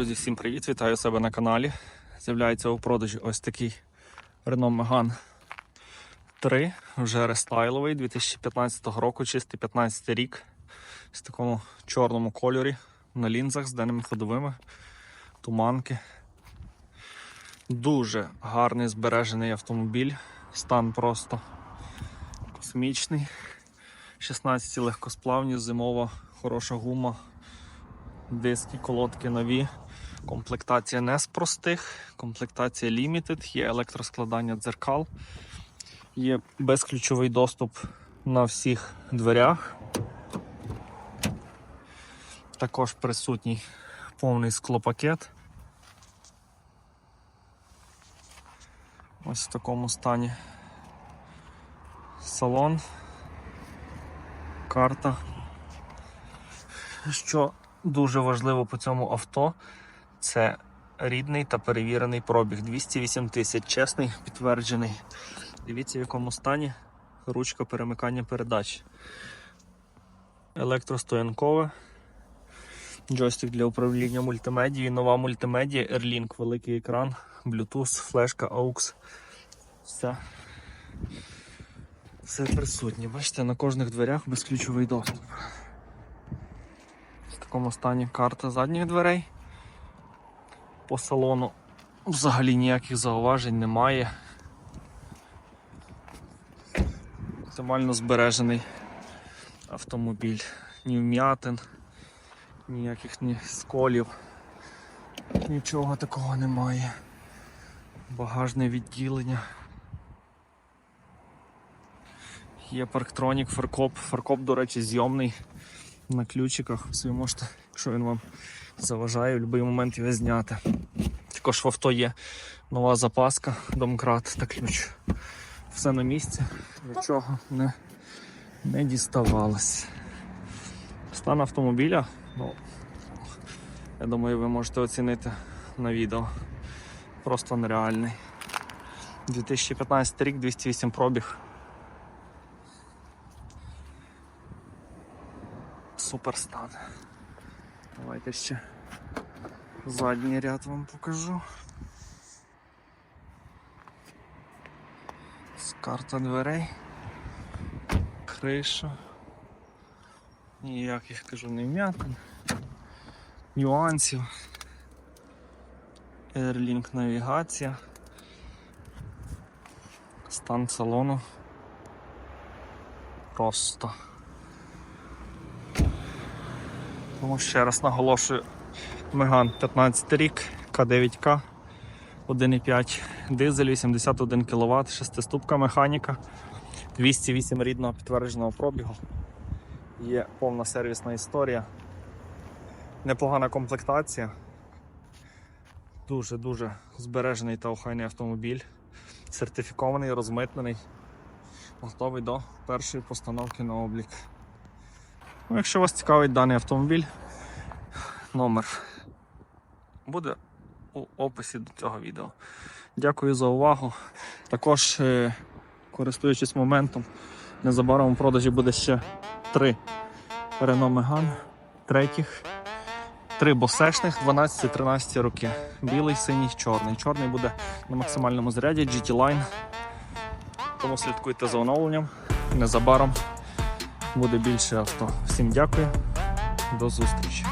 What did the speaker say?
Друзі, всім привіт! Вітаю себе на каналі. З'являється у продажі ось такий Renault Megane 3, вже рестайловий 2015 року, чистий 15 рік. В такому чорному кольорі на лінзах з денними ходовими, туманки. Дуже гарний збережений автомобіль. Стан просто космічний. 16 легкосплавні, зимова, хороша гума, диски, колодки нові. Комплектація не з простих, комплектація Limited, є електроскладання дзеркал, є безключовий доступ на всіх дверях. Також присутній повний склопакет. Ось в такому стані салон, карта. Що дуже важливо по цьому авто, це рідний та перевірений пробіг. 208 тисяч, чесний, підтверджений. Дивіться, в якому стані ручка перемикання передач. Електростоянкове. Джойстик для управління мультимедією, нова мультимедія, Airlink, великий екран, Bluetooth, флешка, AUX. Все. Все присутнє. Бачите, на кожних дверях безключовий доступ. В такому стані карта задніх дверей. По салону взагалі ніяких зауважень немає. Максимально збережений автомобіль. Ні вм'ятин, ніяких ні сколів, нічого такого немає. Багажне відділення. Є парктронік, фаркоп. Фаркоп, до речі, зйомний на ключиках. Ви можете, якщо він вам заважає, в будь-який момент його зняти. Також в авто є нова запаска, домкрат та ключ. Все на місці, нічого не, не діставалось. Стан автомобіля, ну, я думаю, ви можете оцінити на відео. Просто нереальний. 2015 рік, 208 пробіг. Супер стан. Давайте ще задній ряд вам покажу. Карта дверей, криша. Ніяких кажу не вмятин, нюансів. Airlink навігація. Стан салону. Просто. Тому ще раз наголошую, Меган 15 рік, К9К, 1,5 дизель, 81 кВт, шестиступка механіка, 208 рідного підтвердженого пробігу. Є повна сервісна історія. Непогана комплектація. Дуже-дуже збережений та охайний автомобіль. Сертифікований, розмитнений, готовий до першої постановки на облік. Ну, якщо вас цікавить даний автомобіль, номер буде у описі до цього відео. Дякую за увагу. Також, е, користуючись моментом, незабаром у продажі буде ще три Renault Megane, третіх, три босешних 12-13 роки. Білий, синій, чорний. Чорний буде на максимальному заряді GT Line. Тому слідкуйте за оновленням. Незабаром буде більше авто. Всім дякую, до зустрічі.